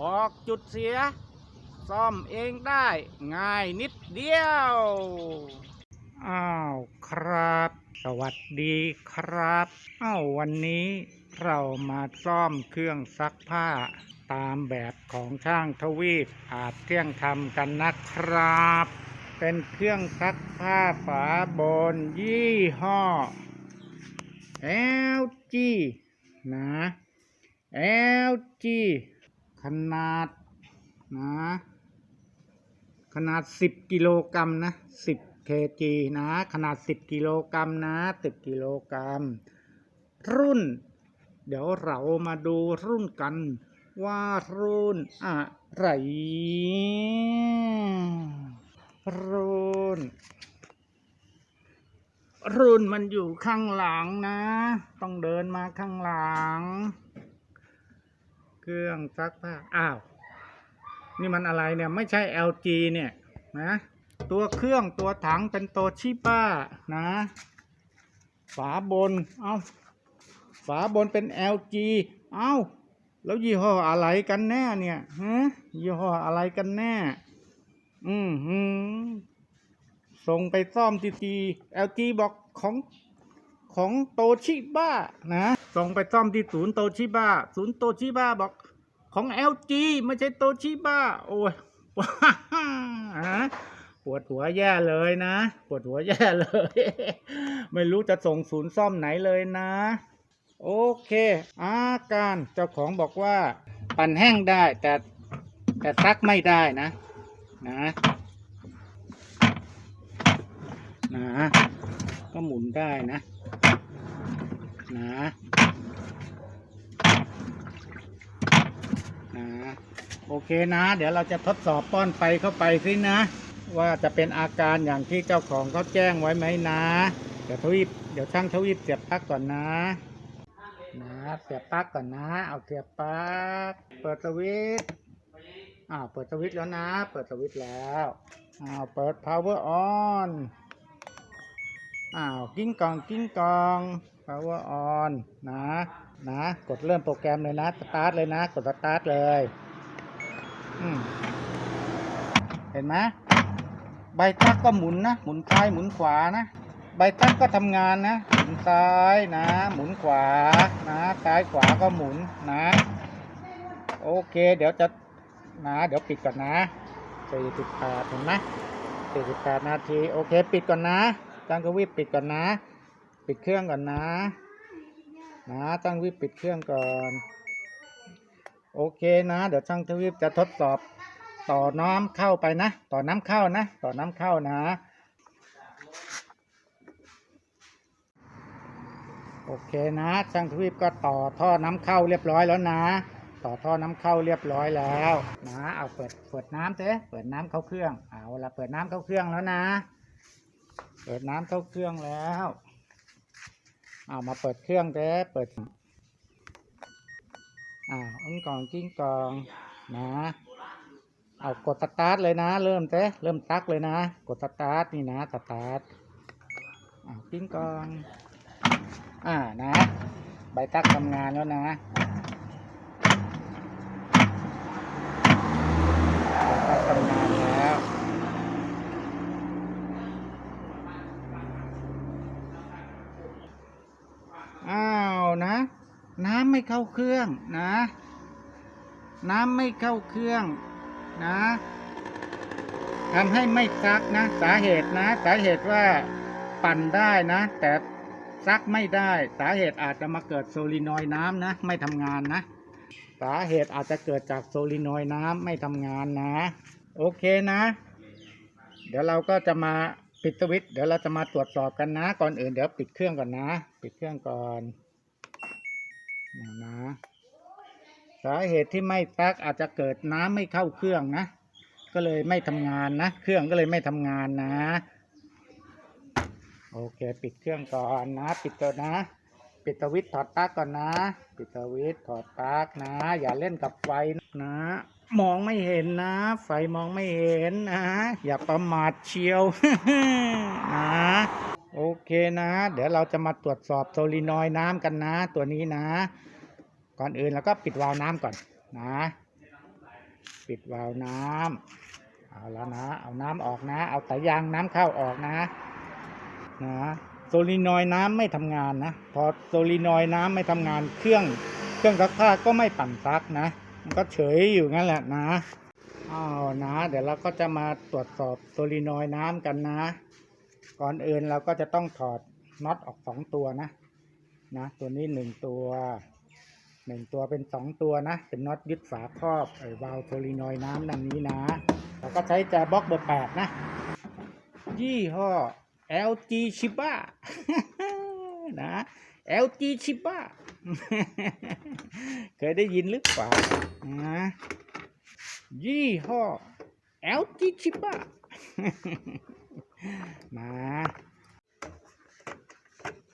บอกจุดเสีย ซ่อมเองได้ง่ายนิดเดียว อ้าวครับ สวัสดีครับอ้าววันนี้เรามาซ่อมเครื่องซักผ้า ตามแบบของช่างทวีปอาจเที่ยงทำกันนะครับ เป็นเครื่องซักผ้าฝาบนยี่ห้อ LG นะ LG ขนาดนะขนาด10กิโลกรัมนะ10 kg นะ ขนาด10กิโลกรัมนะ10กิโลกรัมรุ่น เดี๋ยวเรามาดูรุ่นกัน ว่ารุ่นอะไรรุ่น รุ่นมันอยู่ข้างหลังนะ ต้องเดินมาข้างหลัง เครื่องซักผ้า อ้าว นี่มันอะไรเนี่ย ไม่ใช่ LG เนี่ยนะ ตัวเครื่องตัวถังเป็นโตชิบ้านะ ฝาบน เอาฝาบนเป็น LG เอาแล้วยี่ห้ออะไรกันแน่เนี่ยฮะยี่ห้ออะไรกันแน่ อืมหืมส่งไปซ่อมทีที LG บอกของของโตชิบ้านะ ส่งไปซ่อมที่ศูนย์โตชิบ้า ศูนย์โตชิบ้าบอก ของ LG ไม่ใช่โตชิบ้าโอ้ยปวดหัวแย่เลยนะ ปวดหัวแย่เลย ไม่รู้จะส่งศูนย์ซ่อมไหนเลยนะ โอเค อาการเจ้าของบอกว่า ปั่นแห้งได้แต่แต่ซักไม่ได้นะ นะนะก็หมุนได้นะ นะ โอเคนะ เดี๋ยวเราจะทดสอบป้อนไฟเข้าไปสินะ ว่าจะเป็นอาการอย่างที่เจ้าของเขาแจ้งไว้ไหมนะ เดี๋ยวทวีปเดี๋ยวช่างทวีปเสียบปลั๊กก่อนนะนะเสียบปลั๊กก่อนนะ เอาเสียบปลั๊กเปิดสวิตช์อ้าวเปิดสวิตช์แล้วนะ เปิดสวิตช์แล้วอ้าวเปิด power on อ้าวกิ้งกองกิ้งกอง power on นะ นะ กดเริ่มโปรแกรมเลยนะ สตาร์ทเลยนะ กดสตาร์ทเลยเห็นไหมใบตักก็หมุนนะ หมุนซ้ายหมุนขวานะ ใบตักก็ทำงานนะ หมุนซ้ายนะ หมุนขวานะ ซ้ายขวาก็หมุนนะ โอเค เดี๋ยวจะนะ เดี๋ยวปิดก่อนนะสี่สิบแปดเห็นไหมสี่สิบแปดนาที โอเค ปิดก่อนนะจังกวีปิดก่อนนะ ปิดเครื่องก่อนนะ นะตั้งวิปปิดเครื่องก่อน โอเคนะ เดี๋ยวช่างทวีปจะทดสอบต่อน้ำเข้าไปนะ ต่อน้ำเข้านะ ต่อน้ำเข้านะ โอเคนะช่างทวีปก็ต่อท่อน้ำเข้าเรียบร้อยแล้วนะ ต่อท่อน้ำเข้าเรียบร้อยแล้วนะเอาเปิดเปิดน้ำเถอะเปิดน้ำเข้าเครื่องเอาละเปิดน้ำเข้าเครื่องแล้วนะ เปิดน้ำเข้าเครื่องแล้ว เอามาเปิดเครื่องเด้เปิดอ่าอุ้งกองกิ้งกองนะเอากดสตาร์ทเลยนะ เริ่มเต้เริ่มตักเลยนะ กดสตาร์ทนี่นะสตาร์ทอ่ากิ้งกอง อ่านะ ใบตักทำงานแล้วนะใบตักทำงานแล้ว อ้าวนะ น้ำไม่เข้าเครื่องนะ น้ำไม่เข้าเครื่องนะทำให้ไม่ซักนะ สาเหตุนะ สาเหตุว่าปั่นได้นะ แต่ซักไม่ได้ สาเหตุอาจจะมาเกิดโซลินอยน้ำนะ ไม่ทำงานนะ สาเหตุอาจจะเกิดจากโซลินอยน้ำไม่ทำงานนะ โอเคนะ เดี๋ยวเราก็จะมาปิดสวิตช์เดี๋ยวเราจะมาตรวจสอบกันนะ ก่อนอื่นเดี๋ยวปิดเครื่องก่อนนะ ปิดเครื่องก่อน นะ สาเหตุที่ไม่ซักอาจจะเกิดน้ำไม่เข้าเครื่องนะ ก็เลยไม่ทำงานนะ เครื่องก็เลยไม่ทำงานนะ โอเค ปิดเครื่องก่อนนะ ปิดก่อนนะ ปิดสวิตถอดปลั๊กก่อนนะ ปิดสวิตถอดปลั๊กนะ อย่าเล่นกับไฟนะ มองไม่เห็นนะ ไฟมองไม่เห็นนะ อย่าประมาทเชียวนะ โอเคนะ เดี๋ยวเราจะมาตรวจสอบโซลินอยน้ำกันนะ ตัวนี้นะ ก่อนอื่นเราก็ปิดวาล์วน้ำก่อนนะ ปิดวาล์วน้ำเอาแล้วนะ เอาน้ำออกนะ เอาสายยางน้ำเข้าออกนะ นะโซลินอยน้ำไม่ทำงานนะ พอโซลินอยน้ำไม่ทำงานเครื่องเครื่องซักผ้าก็ไม่ปั่นซักนะ มันก็เฉยอยู่งั้นแหละนะอ้าวนะ เดี๋ยวเราก็จะมาตรวจสอบโซลินอยน้ำกันนะ ก่อนอื่นเราก็จะต้องถอดน็อตออกสองตัวนะนะตัวนี้หนึ่งตัวหนึ่งตัวเป็นสองตัวนะ เป็นน็อตยึดฝาครอบไอ้วาล์วโซลินอยน้ำนั่นนี้นะเราก็ใช้แจบล็อกเบอร์แปดนะ ยี่ห้อ LG Shiba นะ LG Shiba เคยได้ยินหรือเปล่านะยี่ห้อ LG Shiba มา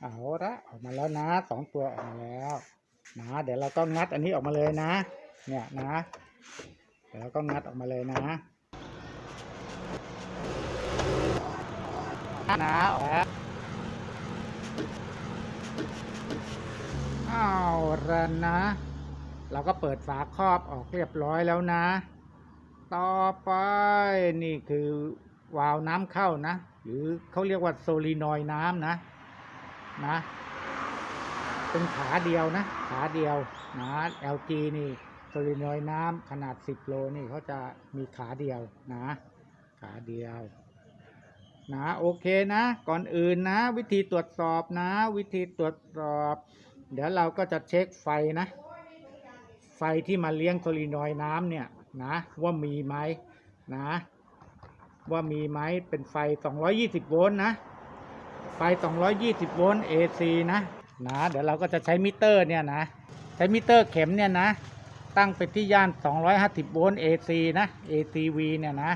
เอาละออกมาแล้วนะสองตัวออกมาแล้วนะเดี๋ยวเราก็งัดอันนี้ออกมาเลยนะ เนี่ยนะ เดี๋ยวเราก็งัดออกมาเลยนะนะออกแล้วเอาละนะ เราก็เปิดฝาครอบออกเรียบร้อยแล้วนะ ต่อไปนี่คือ วาล์วน้ำเข้านะ หรือเขาเรียกว่าโซลีนอยน้ำนะนะ เป็นขาเดียวนะ ขาเดียวนะ LG นี่โซลินอยน้ำขนาด 10 โลนี่เขาจะมีขาเดียวนะ ขาเดียวนะโอเคนะ ก่อนอื่นนะ วิธีตรวจสอบนะ วิธีตรวจสอบ เดี๋ยวเราก็จะเช็คไฟนะ ไฟที่มาเลี้ยงโซลินอยน้ำเนี่ยนะ ว่ามีไหมนะ ว่ามีไหมเป็นไฟ 220 โวลต์นะ ไฟ 220 โวลต์ AC นะ นะ เดี๋ยวเราก็จะใช้มิเตอร์เนี่ยนะ ใช้มิเตอร์เข็มเนี่ยนะ ตั้งไปที่ย่าน 250 โวลต์ AC นะ ACV เนี่ยนะ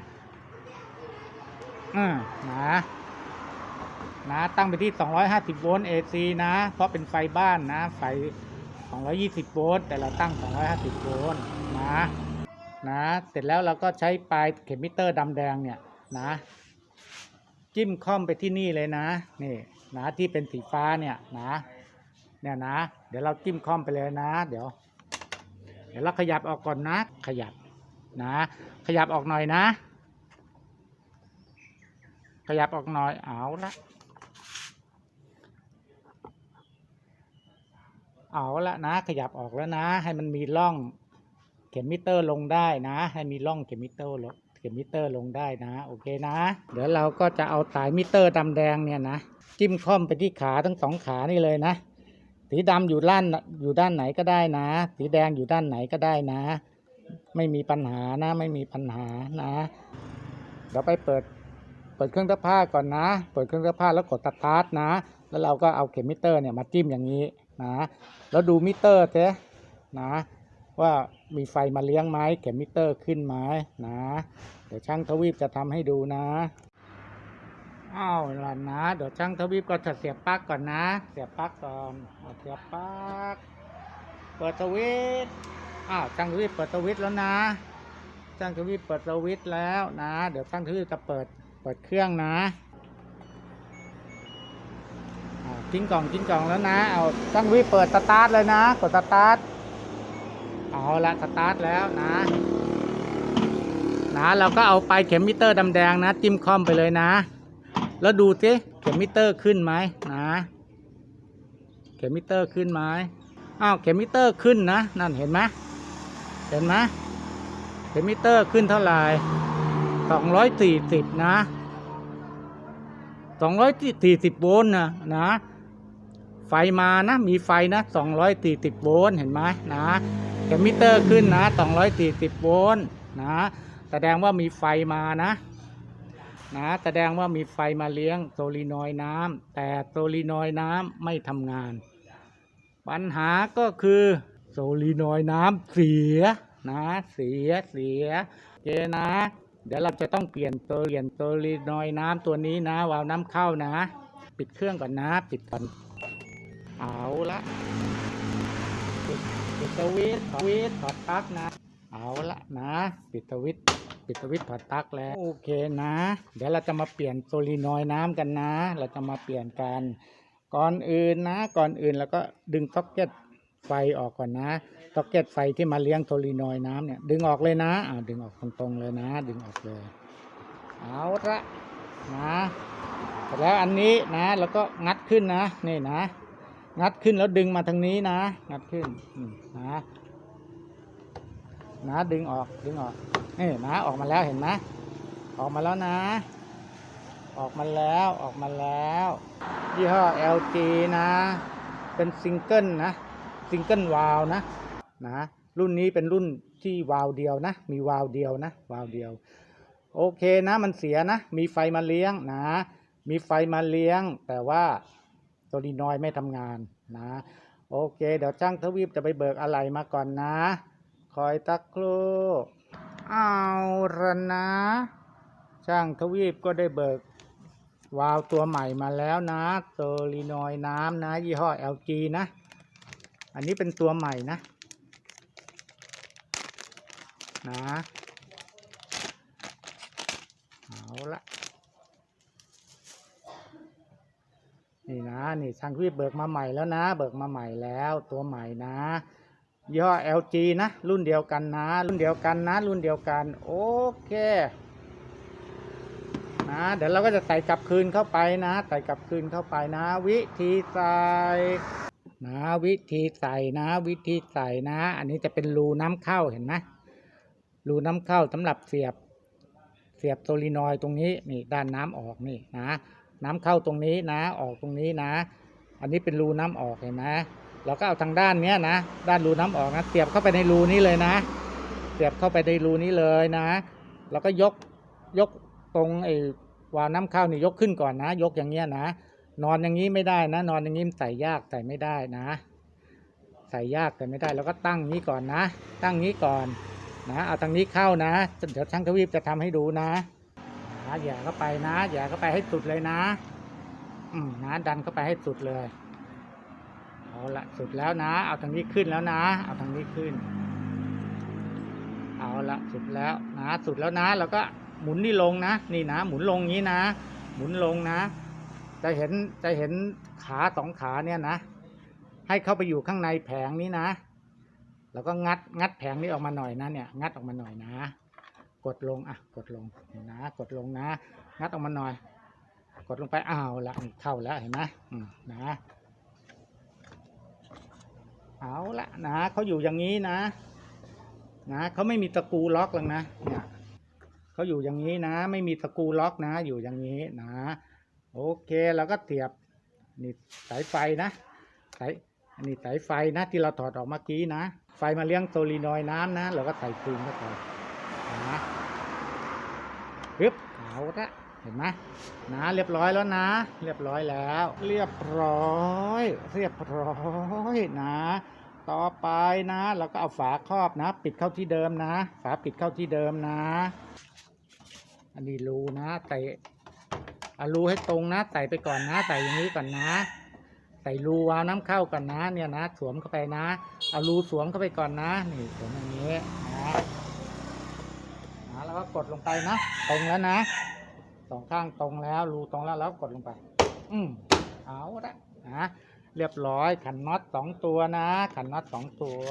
อืมนะนะตั้งไปที่ 250 โวลต์ AC นะ เพราะเป็นไฟบ้านนะ ไฟ 220 โวลต์ แต่เราตั้ง 250 โวลต์ นะ นะ เสร็จแล้วเราก็ใช้ปลายเข็มมิเตอร์ดำแดงเนี่ย นะ จิ้มค่อมไปที่นี่เลยนะ นี่นะที่เป็นสีฟ้าเนี่ยนะเนี่ยนะ เดี๋ยวเราจิ้มค่อมไปเลยนะ เดี๋ยว เดี๋ยวเราขยับออกก่อนนะ ขยับนะ ขยับออกหน่อยนะ ขยับออกหน่อยเอาละเอาละนะ ขยับออกแล้วนะ ให้มันมีร่องเข็มมิเตอร์ลงได้นะ ให้มีร่องเข็มมิเตอร์ลง เข็มมิเตอร์ลงได้นะ โอเคนะ เดี๋ยวเราก็จะเอาสายมิเตอร์ดำแดงเนี่ยนะจิ้มค่อมไปที่ขาทั้งสองขานี่เลยนะ สีดำอยู่ด้านอยู่ด้านไหนก็ได้นะ สีแดงอยู่ด้านไหนก็ได้นะ ไม่มีปัญหานะ ไม่มีปัญหานะเดี๋ยวไปเปิดเปิดเครื่องซักผ้าก่อนนะ เปิดเครื่องซักผ้าแล้วกดสตาร์ทนะ แล้วเราก็เอาเข็มมิเตอร์เนี่ยมาจิ้มอย่างนี้นะ แล้วดูมิเตอร์เจ๊นะ ว่ามีไฟมาเลี้ยงไหมเข็มมิเตอร์ขึ้นไหมนะ เดี๋ยวช่างทวีปจะทำให้ดูนะอ้าวล่ะนะเดี๋ยวช่างทวีปก็จะเสียบปลั๊กก่อนนะ เสียบปลั๊กก่อนเสียบปลั๊กเปิดสวิตอ้าวช่างทวีปเปิดสวิตแล้วนะช่างทวีปเปิดสวิตแล้วนะ เดี๋ยวช่างทวีปจะเปิดเปิดเครื่องนะทิ้งกล่องทิ้งกล่องแล้วนะ เอาช่างทวีปเปิดสตาร์ทเลยนะ กดสตาร์ท เอาละสตาร์ทแล้วนะนะเราก็เอาไปเข็มมิเตอร์ดำแดงนะ จิ้มคอมไปเลยนะ แล้วดูสิเข็มมิเตอร์ขึ้นไหมนะ เข็มมิเตอร์ขึ้นไหมอ้าวเข็มมิเตอร์ขึ้นนะนั่นเห็นไหมเห็นไหมเข็มมิเตอร์ขึ้นเท่าไหร่สองร้อยสี่สิบนะสองร้อยสี่สิบโวลต์นะนะไฟมานะ มีไฟนะสองร้อยสี่สิบโวลต์เห็นไหมนะ เข็มมิเตอร์ขึ้นนะสองร้อยสี่สิบโวลต์นะ แสดงว่ามีไฟมานะ นะ แสดงว่ามีไฟมาเลี้ยงโซลีนอยน้ำแต่โซลีนอยน้ำไม่ทำงาน ปัญหาก็คือโซลีนอยน้ำเสียนะ เสีย เสียเคนะ เดี๋ยวเราจะต้องเปลี่ยนตัวเปลี่ยนโซลีนอยน้ำตัวนี้นะวาล์วน้ำเข้านะ ปิดเครื่องก่อนนะ ปิดก่อน เอาละ ปิดสวิตช์วิตช์ถอดปลั๊กนะ เอาละนะ ปิดสวิตช์ปิดสวิตช์ถอดปลั๊กแล้วโอเคนะ เดี๋ยวเราจะมาเปลี่ยนโซลีนอยน้ำกันนะ เราจะมาเปลี่ยนกันก่อนอื่นนะ ก่อนอื่นเราก็ดึงซ็อกเก็ตไฟออกก่อนนะต็อกเก็ตไฟที่มาเลี้ยงโทลีนอยน้ำเนี่ย ดึงออกเลยนะอ่าดึงออกตรงๆเลยนะ ดึงออกเลย เอาละนะเสร็จแล้วอันนี้นะ แล้วก็งัดขึ้นนะ นี่นะ งัดขึ้นแล้วดึงมาทางนี้นะ งัดขึ้นนะนะดึงออกดึงออกนี่นะออกมาแล้วเห็นไหมออกมาแล้วนะ ออกมาแล้วออกมาแล้วยี่ห้อ LG นะ เป็นซิงเกิลนะซิงเกิลวาลนะนะรุ่นนี้เป็นรุ่นที่วาล์วเดียวนะ มีวาล์วเดียวนะวาล์วเดียว โอเคนะมันเสียนะ มีไฟมาเลี้ยงนะ มีไฟมาเลี้ยง แต่ว่า โซลีนอยไม่ทำงานนะ โอเค เดี๋ยวช่างทวีปจะไปเบิกอะไรมาก่อนนะ คอยตักครูเอาละนะช่างทวีปก็ได้เบิกวาล์วตัวใหม่มาแล้วนะโซลีนอยน้ำนะ ยี่ห้อ LG นะ อันนี้เป็นตัวใหม่นะ นะ เอาละ นี่นะนี่ช่างวีปเบิกมาใหม่แล้วนะ เบิกมาใหม่แล้วตัวใหม่นะยี่ห้อ LG นะรุ่นเดียวกันนะ รุ่นเดียวกันนะ รุ่นเดียวกันโอเคนะเดี๋ยวเราก็จะใส่กลับคืนเข้าไปนะ ใส่กลับคืนเข้าไปนะ วิธีใส่นะวิธีใส่นะ วิธีใส่นะ อันนี้จะเป็นรูน้ำเข้าเห็นไหมรูน้ำเข้าสำหรับเสียบเสียบโซลีนอยด์ตรงนี้นี่ด้านน้ำออกนี่นะ น้ำเข้าตรงนี้นะ ออกตรงนี้นะ อันนี้เป็นรูน้ำออกเห็นไหมเราก็เอาทางด้านเนี้ยนะ ด้านรูน้ำออกนะเสียบเข้าไปในรูนี้เลยนะ เสียบเข้าไปในรูนี้เลยนะแล้วก็ยกยกตรงไอ้วาล์วน้ำเข้านี่ยกขึ้นก่อนนะ ยกอย่างเงี้ยนะ นอนอย่างนี้ไม่ได้นะ นอนอย่างนี้ใส่ยากใส่ไม่ได้นะ ใส่ยากใส่ไม่ได้แล้วก็ตั้งนี้ก่อนนะ ตั้งนี้ก่อนนะ เอาทางนี้เข้านะ เดี๋ยวช่างทวีปจะทำให้ดูนะ นะอย่าเข้าไปนะอย่าเข้าไปให้สุดเลยนะ อืมนะดันเข้าไปให้สุดเลยเอาละสุดแล้วนะ เอาทางนี้ขึ้นแล้วนะ เอาทางนี้ขึ้น เอาละสุดแล้วนะสุดแล้วนะ แล้วก็หมุนนี่ลงนะ นี่นะ หมุนลงงี้นะ หมุนลงนะ จะเห็นจะเห็นขาสองขาเนี่ยนะ ให้เข้าไปอยู่ข้างในแผงนี้นะ แล้วก็งัดงัดแผงนี้ออกมาหน่อยนะเนี่ย งัดออกมาหน่อยนะ กดลงอะกดลงนะกดลงนะงัดออกมาหน่อย กดลงไปอ้าวละเข้าแล้วเห็นไหมอืมนะเอาละนะเขาอยู่อย่างนี้นะ นะเขาไม่มีตะกูล็อกหรอกนะเนี่ยเขาอยู่อย่างนี้นะ ไม่มีตะกูล็อกนะ อยู่อย่างนี้นะ โอเคแล้วก็เสียบนี่สายไฟนะสายอันนี้สายไฟนะที่เราถอดออกเมื่อกี้นะ ไฟมาเลี้ยงโซลีนอยน้ำนะ เราก็ใส่คืนเข้าไปนะ เอาละเห็นไหมนะเรียบร้อยแล้วนะ เรียบร้อยแล้ว เรียบร้อย เรียบร้อยนะ ต่อไปนะเราก็เอาฝาครอบนะ ปิดเข้าที่เดิมนะ ฝาปิดเข้าที่เดิมนะ อันนี้รูนะใส่อารูให้ตรงนะใส่ไปก่อนนะใส่อย่างนี้ก่อนนะ ใส่รูวาวน้ำเข้าก่อนนะ เนี่ยนะ สวมเข้าไปนะเอารูสวมเข้าไปก่อนนะ นี่สวมอย่างนี้นะ ก็กดลงไปนะ ตรงแล้วนะสองข้างตรงแล้วรูตรงแล้วแล้วกดลงไป อืมเอาละนะเรียบร้อยขันน็อตสองตัวนะ ขันน็อตสองตัว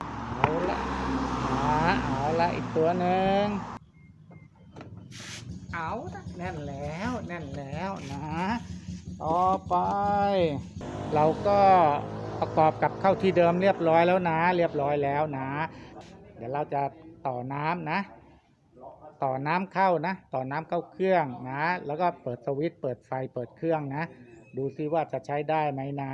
เอาละนะเอาละอีกตัวหนึ่งเอาละแน่นแล้วแน่นแล้วนะต่อไป เราก็ประกอบกับเข้าที่เดิมเรียบร้อยแล้วนะ เรียบร้อยแล้วนะ เดี๋ยวเราจะ ต่อน้ำนะ ต่อน้ำเข้านะ ต่อน้ำเข้าเครื่องนะ แล้วก็เปิดสวิตช์เปิดไฟเปิดเครื่องนะ ดูซิว่าจะใช้ได้ไหมนะ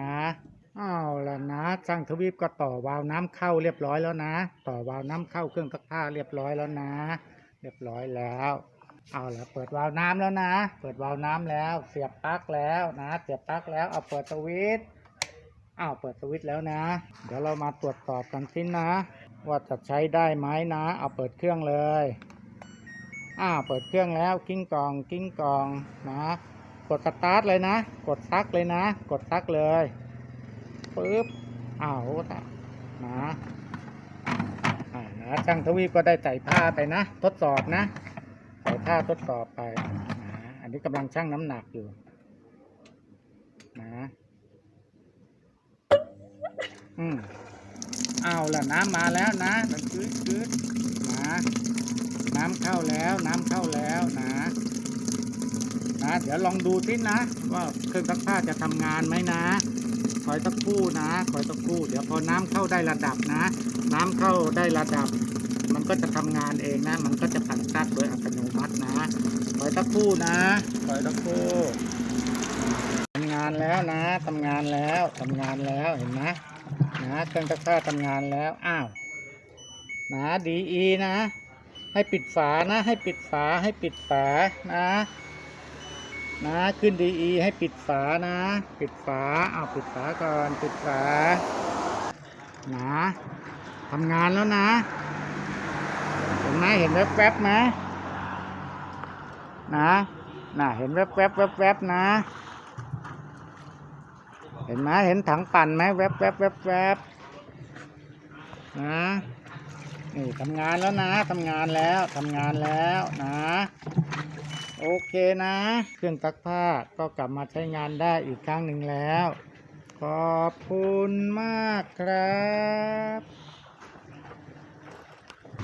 เอาและนะช่างทวีปก็ต่อวาล์วน้ำเข้าเรียบร้อยแล้วนะ ต่อวาล์วน้ำเข้าเครื่องซักผ้าเรียบร้อยแล้วนะ เรียบร้อยแล้วเอาละเปิดวาล์วน้ำแล้วนะ เปิดวาล์วน้ำแล้ว เสียบปลั๊กแล้วนะ เสียบปลั๊กแล้วเอาเปิดสวิตช์อ้าวเปิดสวิตช์แล้วนะ เดี๋ยวเรามาตรวจสอบกันสินะ ว่าจะใช้ได้ไหมนะ เอาเปิดเครื่องเลย อ้าวเปิดเครื่องแล้วกิ้งกองกิ้งกองนะ กดสตาร์ทเลยนะ กดซักเลยนะ กดซักเลยปึ๊บอ้าวนะนะอ่านะช่างทวีปก็ได้ใส่ผ้าไปนะ ทดสอบนะใส่ท่าทดสอบไปนะอันนี้กำลังชั่งน้ำหนักอยู่นะ อืม เอาละน้ำมาแล้วนะมันคืดคืดนะน้ำเข้าแล้วน้ำเข้าแล้วนะนะเดี๋ยวลองดูสินะ ว่าเครื่องซักผ้าจะทำงานไหมนะคอยสักครู่นะคอยสักครู่ เดี๋ยวพอน้ำเข้าได้ระดับนะ น้ำเข้าได้ระดับ มันก็จะทำงานเองนะ มันก็จะตัดตัดโดยอัตโนมัตินะคอยสักครู่นะคอยสักครู่ทำงานแล้วนะทำงานแล้วทำงานแล้วเห็นไหม นะเครื่องซักผ้าทำงานแล้ว อ้าวนะดีอีนะ ให้ปิดฝานะ ให้ปิดฝาให้ปิดฝานะ นะขึ้นดีอีให้ปิดฝานะ ปิดฝาเอาวปิดฝาก่อนปิดฝานะทำงานแล้วนะเห็นไหมเห็นแวบๆไหมนะน่ะเห็นแวบๆแวบๆนะ เห็นไหมเห็นถังปั่นไหมแวบๆแวบๆนะนี่ทำงานแล้วนะทำงานแล้วทำงานแล้วนะ โอเคนะ เครื่องซักผ้าก็กลับมาใช้งานได้อีกครั้งหนึ่งแล้ว ขอบคุณมากครับ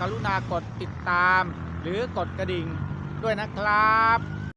กรุณากดติดตามหรือกดกระดิ่งด้วยนะครับ